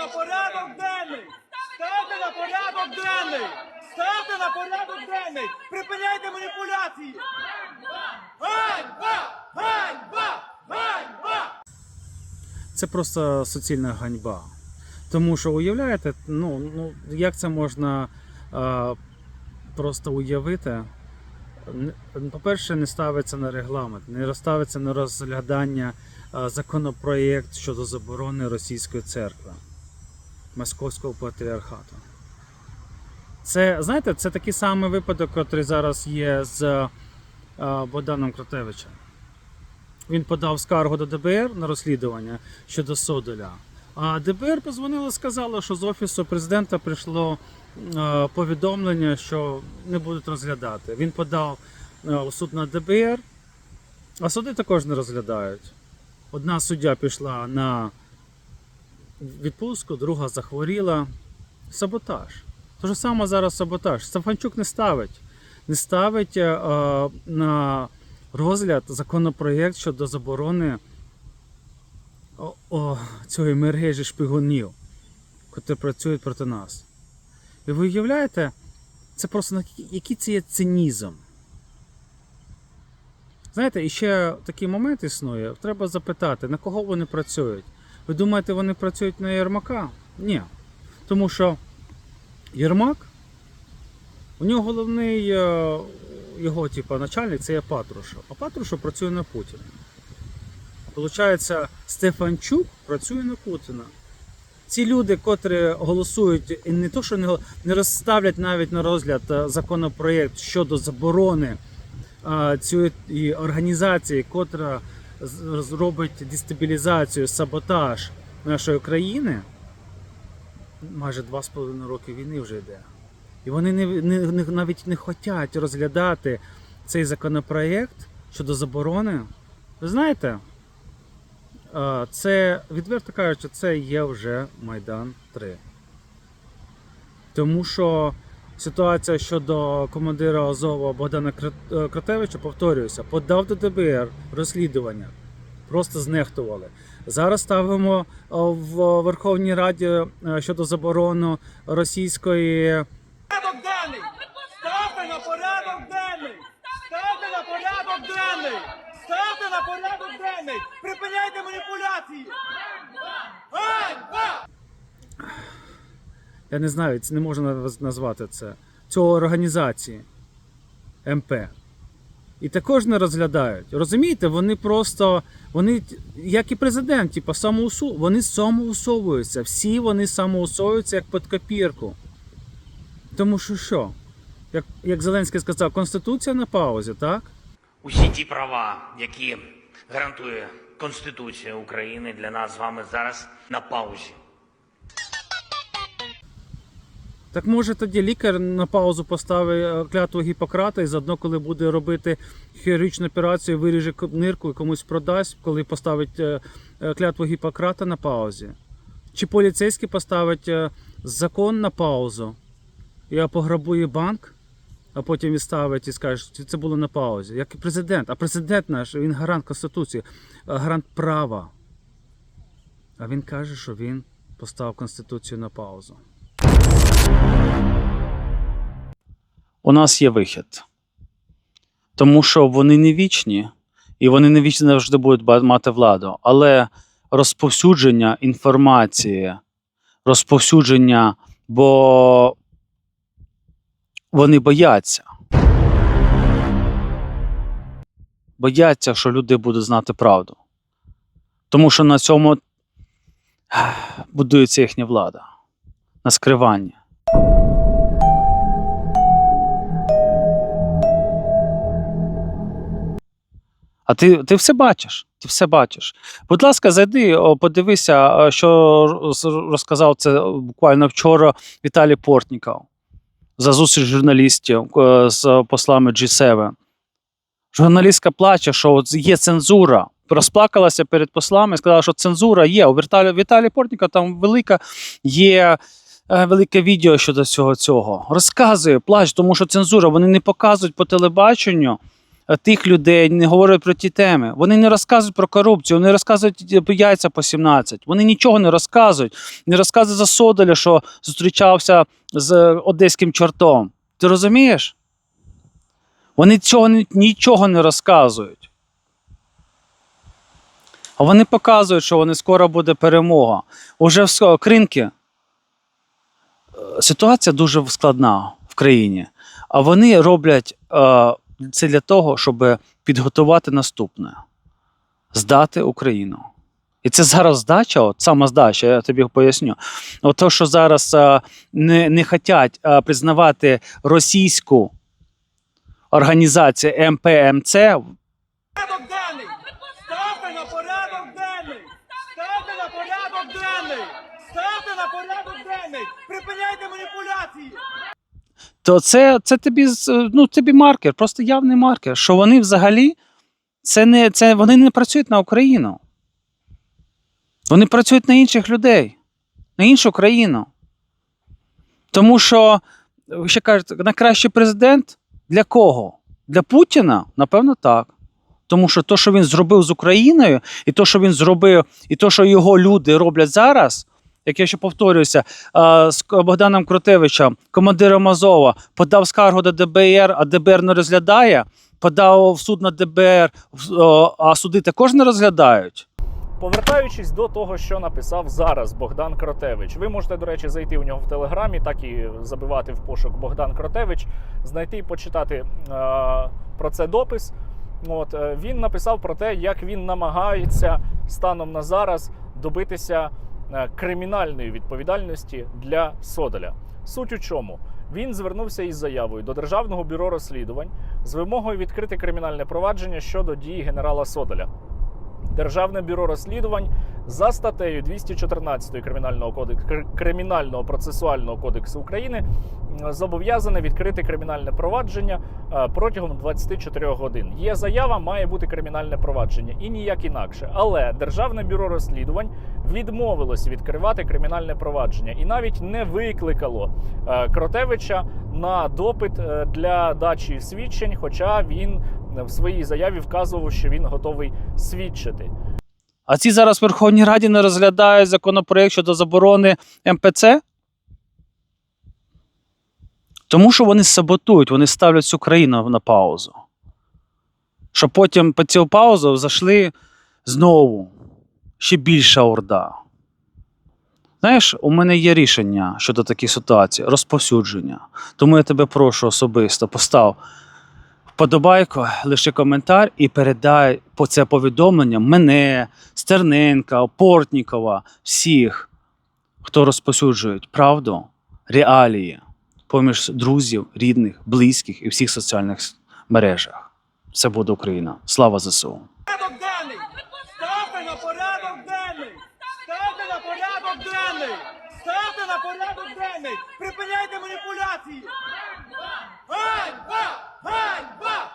на порядок денний! Ставте на порядок денний! Ставте на порядок денний! Припиняйте маніпуляції! Ганьба! Ганьба! Ганьба! Це просто суцільна ганьба. Тому що уявляєте, ну, ну як це можна а, просто уявити? По-перше, не ставиться на регламент, не ставиться на розглядання законопроєкт щодо заборони російської церкви, Московського патріархату. Це, знаєте, це такий самий випадок, який зараз є з Богданом Кротевичем. Він подав скаргу до ДБР на розслідування щодо Содоля. А ДБР позвонило і сказало, що з офісу президента прийшло е, повідомлення, що не будуть розглядати. Він подав е, у суд на ДБР, а суди також не розглядають. Одна суддя пішла на відпустку, друга захворіла. Саботаж. Те ж саме зараз саботаж. Стефанчук не ставить. Не ставить е, е, на розгляд законопроєкт щодо заборони о, о, цієї мережі шпигунів, які працюють проти нас. І ви уявляєте, це просто який це є цинізм. Знаєте, і ще такий момент існує. Треба запитати, на кого вони працюють. Ви думаєте, вони працюють на Єрмака? Ні. Тому що Єрмак, у нього головний е, його типу, начальник це є Патрушев. А Патрушев працює на Путіна. Получається, Стефанчук працює на Путіна. Ці люди, котрі голосують, і не то, що не, не розставлять навіть на розгляд е, законопроєкт щодо заборони е, цієї організації, котра зробить дестабілізацію, саботаж нашої країни, майже два з половиною роки війни вже йде. І вони не, не, навіть не хочуть розглядати цей законопроєкт щодо заборони. Ви знаєте, це, відверто кажучи, це є вже Майдан 3. Тому що ситуація щодо командира Азова Богдана Кра- е, повторююся, подав до ДБР розслідування. Просто знехтували. Зараз ставимо е, в Верховній Раді е, щодо заборони російської Порядок денний! Ставте на порядок денний! Ставте на порядок денний! Ставте на порядок денний! Припиняйте маніпуляції! Ганьба! Я не знаю, це не можна наз- назвати це, цього організації МП. І також не розглядають. Розумієте, вони просто, вони, як і президент, типу, самоусу, вони самоусовуються. Всі вони самоусовуються як під копірку. Тому що що? Як, як Зеленський сказав, Конституція на паузі, так? Усі ті права, які гарантує Конституція України для нас з вами зараз на паузі. Так може тоді лікар на паузу поставить е, клятву Гіппократа і заодно, коли буде робити хірургічну операцію, виріже нирку і комусь продасть, коли поставить е, е, клятву Гіппократа на паузі. Чи поліцейський поставить закон на паузу і пограбує банк, а потім відставить і скаже, що це було на паузі. Як і президент. А президент наш, він гарант Конституції, гарант права. А він каже, що він поставив Конституцію на паузу. У нас є вихід. Тому що вони не вічні, і вони не вічно завжди будуть мати владу. Але розповсюдження інформації, розповсюдження, бо вони бояться. Бояться, що люди будуть знати правду. Тому що на цьому будується їхня влада, на скриванні. А ти, ти все бачиш. Ти все бачиш. Будь ласка, зайди, подивися, що розказав це буквально вчора Віталій Портніков за зустріч журналістів е, з послами G7. Журналістка плаче, що є цензура. Розплакалася перед послами і сказала, що цензура є. У Віталія, Віталія Портніка там велика є. е, Велике відео щодо цього цього. Розказує, плач, тому що цензура, вони не показують по телебаченню тих людей, не говорять про ті теми. Вони не розказують про корупцію, вони розказують е, яйця по 17. Вони нічого не розказують. Не розказують за Содоля, що зустрічався з е, одеським чортом. Ти розумієш? Вони цього нічого не розказують. А вони показують, що вони скоро буде перемога. Уже в кринки. Е, Ситуація дуже складна в країні. А вони роблять е, це для того, щоб підготувати наступне: здати Україну. І це зараз здача, от сама здача, я тобі поясню. От то, що зараз а, не, не хочуть е, признавати російську організацію МПМЦ, Порядок денний! Ставте на порядок денний! Ставте на порядок денний! Ставте на порядок денний! Припиняйте маніпуляції! То це, це тобі, ну, тобі маркер, просто явний маркер, що вони взагалі це не, це, вони не працюють на Україну. Вони працюють на інших людей, на іншу країну. Тому що, ще кажете, найкращий президент для кого? Для Путіна? Напевно, так. Тому що то, що він зробив з Україною, і то, що він зробив, і то, що його люди роблять зараз, як я ще повторююся, з Богданом Крутевичем, командиром Азова, подав скаргу до ДБР, а ДБР не розглядає, подав в суд на ДБР, а суди також не розглядають. Повертаючись до того, що написав зараз Богдан Кротевич, ви можете, до речі, зайти у нього в телеграмі, так і забивати в пошук Богдан Кротевич, знайти і почитати е, про це допис. От е, він написав про те, як він намагається станом на зараз добитися кримінальної відповідальності для Содоля. Суть у чому? Він звернувся із заявою до Державного бюро розслідувань з вимогою відкрити кримінальне провадження щодо дії генерала Содоля. Державне бюро розслідувань за статтею 214 Кримінального кодексу Кримінального процесуального кодексу України зобов'язане відкрити кримінальне провадження е, протягом 24 годин. Є заява, має бути кримінальне провадження і ніяк інакше. Але Державне бюро розслідувань відмовилось відкривати кримінальне провадження і навіть не викликало е, Кротевича на допит е, для дачі свідчень, хоча він в своїй заяві вказував, що він готовий свідчити. А ці зараз в Верховній Раді не розглядають законопроект щодо заборони МПЦ? Тому що вони саботують, вони ставлять всю країну на паузу. Щоб потім по цю паузу зайшли знову ще більша орда. Знаєш, у мене є рішення щодо таких ситуацій, розповсюдження. Тому я тебе прошу особисто постав вподобайку, лише коментар і передай по це повідомлення мене, Стерненка, Портнікова, всіх, хто розповсюджують правду, реалії поміж друзів, рідних, близьких і всіх соціальних мережах. Це буде Україна. Слава ЗСУ! Ставте на порядок денний! Припиняйте маніпуляції! Геть! hańba!